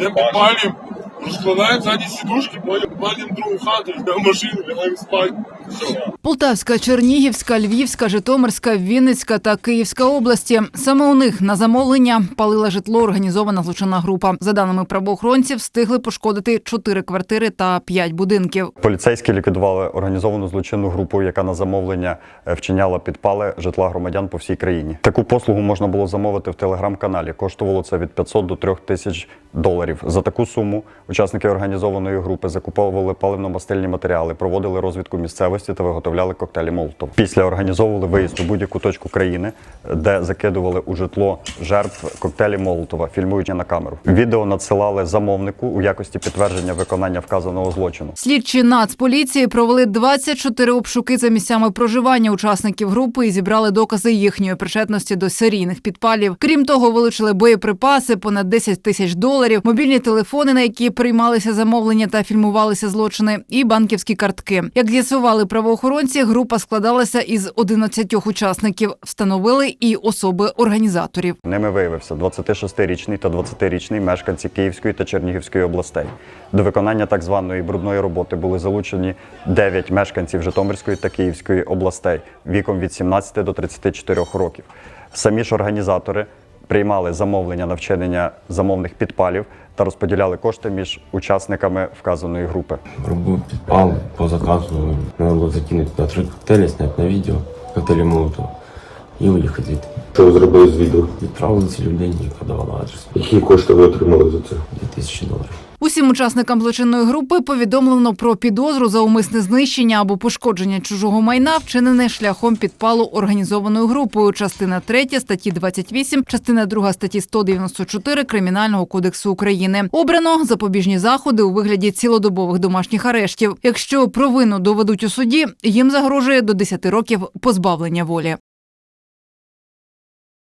Йдемо підпалюємо, розкладаємо ззаді сідушки, потім другу хату, йдемо в машину, лягаємо спати. Полтавська, Чернігівська, Львівська, Житомирська, Вінницька та Київська області. Саме у них на замовлення палила житло організована злочинна група. За даними правоохоронців, встигли пошкодити чотири квартири та п'ять будинків. Поліцейські ліквідували організовану злочинну групу, яка на замовлення е, вчиняла підпали житла громадян по всій країні. Таку послугу можна було замовити в телеграм-каналі. Коштувало це від 500 до 3 тисяч доларів. За таку суму учасники організованої групи закуповували паливно-мастильні матеріали, проводили розвідку місцевості та виготовляли коктейлі Молотов. Після організовували виїзд у будь-яку точку країни, де закидували у житло жертв коктейлі Молотова, фільмуючи на камеру. Відео надсилали замовнику у якості підтвердження виконання вказаного злочину. Слідчі Нацполіції провели 24 обшуки за місцями проживання учасників групи і зібрали докази їхньої причетності до серійних підпалів. Крім того, вилучили боєприпаси, понад 10 тисяч доларів, мобільні телефони, на які приймалися замовлення та фільмувалися злочини, і банківські картки. Як з'ясували правоохоронці, група складалася із 11 учасників. Встановили і особи організаторів. Ними виявився 26-річний та 20-річний мешканці Київської та Чернігівської областей. До виконання так званої брудної роботи були залучені 9 мешканців Житомирської та Київської областей віком від 17 до 34 років. Самі ж організатори приймали замовлення на вчинення замовних підпалів та розподіляли кошти між учасниками вказаної групи. Робив підпал по заказу. Треба було закинути на три коктейлі, зняти на відео, коктейлі Молотова і уїхати звідти. Що ви зробили з відео? Відправили цій людині, яка давала адрес. Які кошти ви отримали за це? 2000 доларів. Усім учасникам злочинної групи повідомлено про підозру за умисне знищення або пошкодження чужого майна, вчинене шляхом підпалу організованою групою. Частина 3 статті 28, частина 2 статті 194 Кримінального кодексу України. Обрано запобіжні заходи у вигляді цілодобових домашніх арештів. Якщо провину доведуть у суді, їм загрожує до 10 років позбавлення волі.